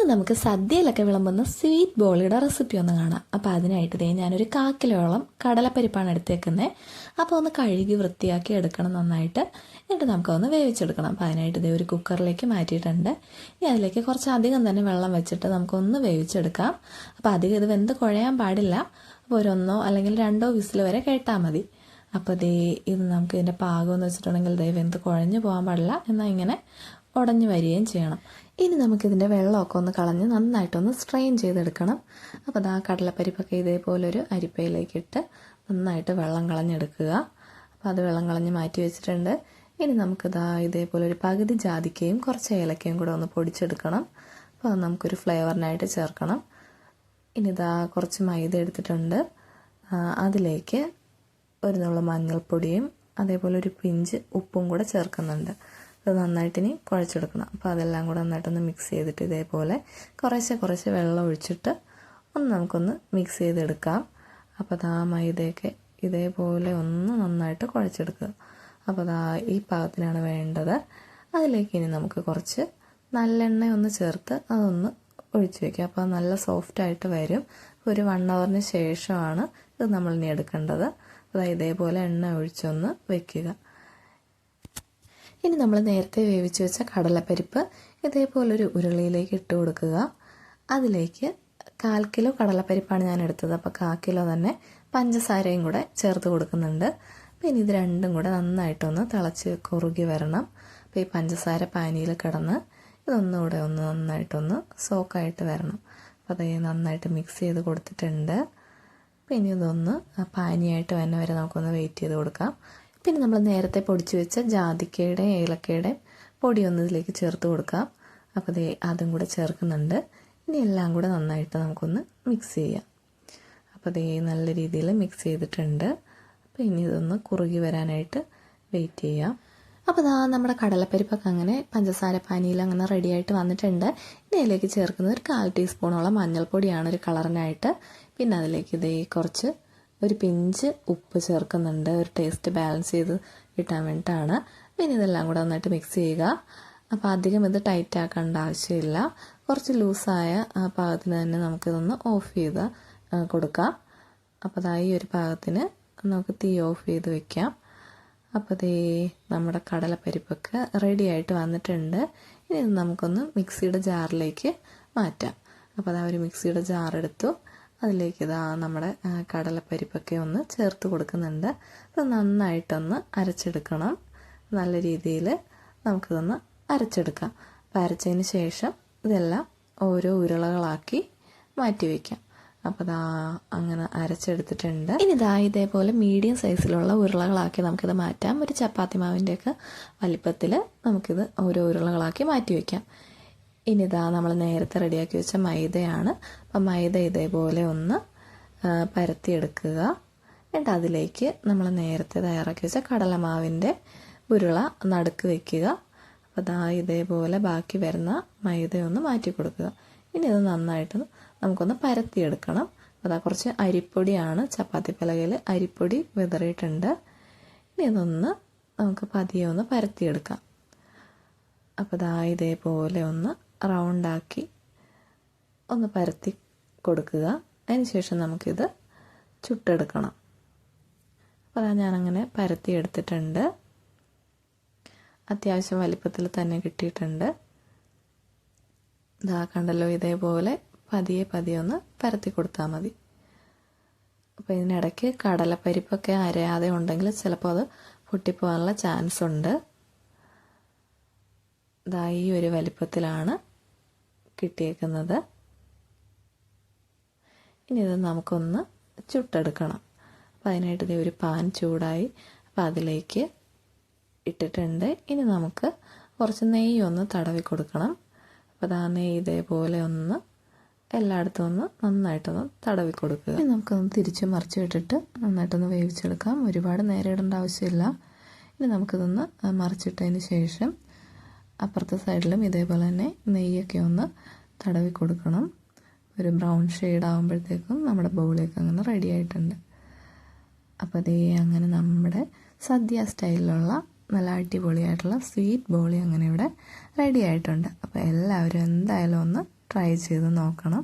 ഇന്ന് നമുക്ക് സദ്യയിലൊക്കെ വിളമ്പുന്ന സ്വീറ്റ് ബോളിയുടെ റെസിപ്പി ഒന്ന് കാണാം. അപ്പോൾ അതിനായിട്ട് ദേ ഞാനൊരു കാക്കിലോളം കടലപ്പരിപ്പാണ് എടുത്തേക്കുന്നത് അപ്പോൾ ഒന്ന് കഴുകി വൃത്തിയാക്കി എടുക്കണം നന്നായിട്ട്. എന്നിട്ട് നമുക്കൊന്ന് വേവിച്ചെടുക്കണം. അപ്പോൾ അതിനായിട്ട് ഇതേ ഒരു കുക്കറിലേക്ക് മാറ്റിയിട്ടുണ്ട്. ഇനി അതിലേക്ക് കുറച്ച് അധികം തന്നെ വെള്ളം വെച്ചിട്ട് നമുക്കൊന്ന് വേവിച്ചെടുക്കാം. അപ്പോൾ അധികം ഇത് വെന്ത് കുഴയാൻ പാടില്ല. അപ്പോൾ ഒരൊന്നോ അല്ലെങ്കിൽ രണ്ടോ വിസിൽ വരെ കേട്ടാൽ മതി. അപ്പോൾ ദേ ഇത് നമുക്ക് ഇതിന്റെ പാകം എന്ന് വെച്ചിട്ടുണ്ടെങ്കിൽ ദേ വെന്ത് കുഴഞ്ഞു പോകാൻ പാടില്ല. എന്നാൽ ഇങ്ങനെ ഉടഞ്ഞു വരികയും ചെയ്യണം. ഇനി നമുക്കിതിന്റെ വെള്ളമൊക്കെ ഒന്ന് കളഞ്ഞ് നന്നായിട്ടൊന്ന് സ്ട്രെയിൻ ചെയ്തെടുക്കണം. അപ്പോൾ അതാ കടലപ്പരിപ്പൊക്കെ ഇതേപോലൊരു അരിപ്പയിലേക്കിട്ട് നന്നായിട്ട് വെള്ളം കളഞ്ഞെടുക്കുക. അപ്പോൾ അത് വെള്ളം കളഞ്ഞ് മാറ്റി വെച്ചിട്ടുണ്ട്. ഇനി നമുക്കിതാ ഇതേപോലെ ഒരു പകുതി ജാതിക്കയും കുറച്ച് ഏലക്കയും കൂടെ ഒന്ന് പൊടിച്ചെടുക്കണം. അപ്പോൾ അത് നമുക്കൊരു ഫ്ലേവറിനായിട്ട് ചേർക്കണം. ഇനി ഇതാ കുറച്ച് മൈദ എടുത്തിട്ടുണ്ട്. അതിലേക്ക് ഒരു നുള്ള മഞ്ഞൾപ്പൊടിയും അതേപോലെ ഒരു പിഞ്ച് ഉപ്പും കൂടെ ചേർക്കുന്നുണ്ട്. അത് നന്നായിട്ട് ഇനി കുഴച്ചെടുക്കണം. അപ്പോൾ അതെല്ലാം കൂടെ നന്നായിട്ടൊന്ന് മിക്സ് ചെയ്തിട്ട് ഇതേപോലെ കുറേശ്ശെ കുറേശ്ശെ വെള്ളം ഒഴിച്ചിട്ട് ഒന്ന് നമുക്കൊന്ന് മിക്സ് ചെയ്തെടുക്കാം. അപ്പോൾ അതാ മൈദയൊക്കെ ഇതേപോലെ ഒന്ന് നന്നായിട്ട് കുഴച്ചെടുക്കുക. അപ്പോൾ അതാ ഈ പാകത്തിനാണ് വേണ്ടത്. അതിലേക്ക് ഇനി നമുക്ക് കുറച്ച് നല്ലെണ്ണ ഒന്ന് ചേർത്ത് അതൊന്ന് ഒഴിച്ച് വെക്കുക. അപ്പോൾ നല്ല സോഫ്റ്റ് ആയിട്ട് വരും. ഒരു വൺ അവറിന് ശേഷമാണ് ഇത് നമ്മൾ ഇനി എടുക്കേണ്ടത്. അതായത് ഇതേപോലെ എണ്ണ ഒഴിച്ചൊന്ന് വെക്കുക. ഇനി നമ്മൾ നേരത്തെ വേവിച്ച് വെച്ച കടലപ്പരിപ്പ് ഇതേപോലൊരു ഉരുളിയിലേക്ക് ഇട്ട് കൊടുക്കുക. അതിലേക്ക് കാൽ കിലോ കടലപ്പരിപ്പാണ് ഞാൻ എടുത്തത്. അപ്പോൾ കാൽ കിലോ തന്നെ പഞ്ചസാരയും കൂടെ ചേർത്ത് കൊടുക്കുന്നുണ്ട്. പിന്നെ ഇത് രണ്ടും കൂടെ നന്നായിട്ടൊന്ന് തിളച്ച് കുറുകി വരണം. അപ്പോൾ ഈ പഞ്ചസാര പാനിയിൽ കിടന്ന് ഇതൊന്നുകൂടെ ഒന്ന് നന്നായിട്ടൊന്ന് സോക്കായിട്ട് വരണം. അപ്പോൾ അത് നന്നായിട്ട് മിക്സ് ചെയ്ത് കൊടുത്തിട്ടുണ്ട്. പിന്നെ ഇതൊന്ന് പാനിയായിട്ട് വന്ന വരെ നമുക്കൊന്ന് വെയിറ്റ് ചെയ്ത് കൊടുക്കാം. പിന്നെ നമ്മൾ നേരത്തെ പൊടിച്ചു വെച്ച ജാതിക്കയുടെ ഏലക്കയുടെ പൊടി ഒന്ന് ഇതിലേക്ക് ചേർത്ത് കൊടുക്കാം. അപ്പോൾ ദേ അതും കൂടെ ചേർക്കുന്നുണ്ട്. ഇനി എല്ലാം കൂടെ നന്നായിട്ട് നമുക്കൊന്ന് മിക്സ് ചെയ്യാം. അപ്പോൾ ദേ നല്ല രീതിയിൽ മിക്സ് ചെയ്തിട്ടുണ്ട്. അപ്പോൾ ഇനി ഇതൊന്ന് കുറുകി വരാനായിട്ട് വെയിറ്റ് ചെയ്യാം. അപ്പോൾ ദാ നമ്മുടെ കടലപ്പരിപ്പൊക്കെ അങ്ങനെ പഞ്ചസാര പാനിയിൽ അങ്ങനെ റെഡി ആയിട്ട് വന്നിട്ടുണ്ട്. ഇനി അതിലേക്ക് ചേർക്കുന്നത് ഒരു കാൽ ടീസ്പൂണോളം മഞ്ഞൾപ്പൊടിയാണ് ഒരു കളറിനായിട്ട് പിന്നെ അതിലേക്ക് ഇതേ കുറച്ച് ഒരു പിഞ്ച് ഉപ്പ് ചേർക്കുന്നുണ്ട്. ഒരു ടേസ്റ്റ് ബാലൻസ് ചെയ്ത് കിട്ടാൻ വേണ്ടിയിട്ടാണ്. പിന്നെ ഇതെല്ലാം കൂടെ നന്നായിട്ട് മിക്സ് ചെയ്യുക. അപ്പോൾ അധികം ഇത് ടൈറ്റ് ആക്കേണ്ട ആവശ്യമില്ല. കുറച്ച് ലൂസായ പാകത്തിന് തന്നെ നമുക്കിതൊന്ന് ഓഫ് ചെയ്ത് കൊടുക്കാം. അപ്പോൾ അതാ ഈ ഒരു പാകത്തിന് നമുക്ക് തീ ഓഫ് ചെയ്ത് വെക്കാം. അപ്പോൾ ദേ നമ്മുടെ കടലപ്പരിപ്പൊക്കെ റെഡി ആയിട്ട് വന്നിട്ടുണ്ട്. ഇനി നമുക്കൊന്ന് മിക്സിയുടെ ജാറിലേക്ക് മാറ്റാം. അപ്പോൾ അതാ ഒരു മിക്സിയുടെ ജാർ എടുത്തു. അതിലേക്ക് ഇതാ നമ്മുടെ കടലപ്പരിപ്പൊക്കെ ഒന്ന് ചേർത്ത് കൊടുക്കുന്നുണ്ട്. അത് നന്നായിട്ടൊന്ന് അരച്ചെടുക്കണം. നല്ല രീതിയിൽ നമുക്കിതൊന്ന് അരച്ചെടുക്കാം. അരച്ചതിന് ശേഷം ഇതെല്ലാം ഓരോ ഉരുളകളാക്കി മാറ്റി വയ്ക്കാം അപ്പോൾ ദാ അങ്ങനെ അരച്ചെടുത്തിട്ടുണ്ട്. ഇനി ഇതാ ഇതേപോലെ മീഡിയം സൈസിലുള്ള ഉരുളകളാക്കി നമുക്കിത് മാറ്റാം. ഒരു ചപ്പാത്തി മാവിന്റെയൊക്കെ വലിപ്പത്തിൽ നമുക്കിത് ഓരോ ഉരുളകളാക്കി മാറ്റി വയ്ക്കാം ഇനി ഇതാ നമ്മൾ നേരത്തെ റെഡിയാക്കി വെച്ച മൈദയാണ്. അപ്പം മൈദ ഇതേപോലെ ഒന്ന് പരത്തിയെടുക്കുക. എന്നിട്ട് അതിലേക്ക് നമ്മൾ നേരത്തെ തയ്യാറാക്കി വെച്ച കടലമാവിന്റെ ഉരുള നടുക്ക് വയ്ക്കുക അപ്പോൾ ദാ ഇതേപോലെ ബാക്കി വരുന്ന മൈദ ഒന്ന് മാറ്റി കൊടുക്കുക. ഇനി ഇത് നന്നായിട്ട് നമുക്കൊന്ന് പരത്തിയെടുക്കണം. അതാ കുറച്ച് അരിപ്പൊടിയാണ്. ചപ്പാത്തി പലകയിൽ അരിപ്പൊടി വിതറിയിട്ടുണ്ട്. ഇനി ഇതൊന്ന് നമുക്ക് പതിയെ ഒന്ന് പരത്തിയെടുക്കാം. അപ്പോൾ ദാ ഇതേപോലെ ഒന്ന് റൗണ്ടാക്കി ഒന്ന് പരത്തി കൊടുക്കുക. അതിന് ശേഷം നമുക്കിത് ചുട്ടെടുക്കണം. അപ്പോൾ അതാ ഞാനങ്ങനെ പരത്തി എടുത്തിട്ടുണ്ട്. അത്യാവശ്യം വലിപ്പത്തിൽ തന്നെ കിട്ടിയിട്ടുണ്ട്. ഇതാ കണ്ടല്ലോ ഇതേപോലെ പതിയെ പതിയെ ഒന്ന് പരത്തി കൊടുത്താൽ മതി. അപ്പോൾ ഇതിനിടയ്ക്ക് കടലപ്പരിപ്പൊക്കെ അരയാതെ ഉണ്ടെങ്കിൽ ചിലപ്പോൾ അത് പൊട്ടിപ്പോകാനുള്ള ചാൻസ് ഉണ്ട് ഇതാ ഈ ഒരു വലിപ്പത്തിലാണ് കിട്ടിയേക്കുന്നത്. ഇനി ഇത് നമുക്കൊന്ന് ചുട്ടെടുക്കണം. അപ്പം അതിനായിട്ട് ഇത് ഒരു പാൻ ചൂടായി. അപ്പം അതിലേക്ക് ഇട്ടിട്ടുണ്ട്. ഇനി നമുക്ക് കുറച്ച് നെയ്യ് ഒന്ന് തടവി കൊടുക്കണം. അപ്പോൾ ആ നെയ്യ് ഇതേപോലെ ഒന്ന് എല്ലായിടത്തും ഒന്ന് നന്നായിട്ടൊന്ന് തടവി കൊടുക്കുക. ഇനി നമുക്കൊന്ന് തിരിച്ച് മറിച്ച് ഇട്ടിട്ട് നന്നായിട്ടൊന്ന് വേവിച്ചെടുക്കാം. ഒരുപാട് നേരം ഇടേണ്ട ആവശ്യമില്ല. ഇനി നമുക്കിതൊന്ന് മറിച്ചിട്ടതിന് ശേഷം അപ്പുറത്തെ സൈഡിലും ഇതേപോലെ തന്നെ നെയ്യൊക്കെ ഒന്ന് തടവി കൊടുക്കണം. ഒരു ബ്രൗൺ ഷെയ്ഡ് ആകുമ്പോഴത്തേക്കും നമ്മുടെ ബൗളിയൊക്കെ അങ്ങനെ റെഡി ആയിട്ടുണ്ട്. അപ്പോൾ അതേ അങ്ങനെ നമ്മുടെ സദ്യ സ്റ്റൈലിലുള്ള നല്ല അടിപൊളിയായിട്ടുള്ള സ്വീറ്റ് ബോളി അങ്ങനെ ഇവിടെ റെഡി ആയിട്ടുണ്ട്. അപ്പോൾ എല്ലാവരും എന്തായാലും ഒന്ന് ട്രൈ ചെയ്ത് നോക്കണം.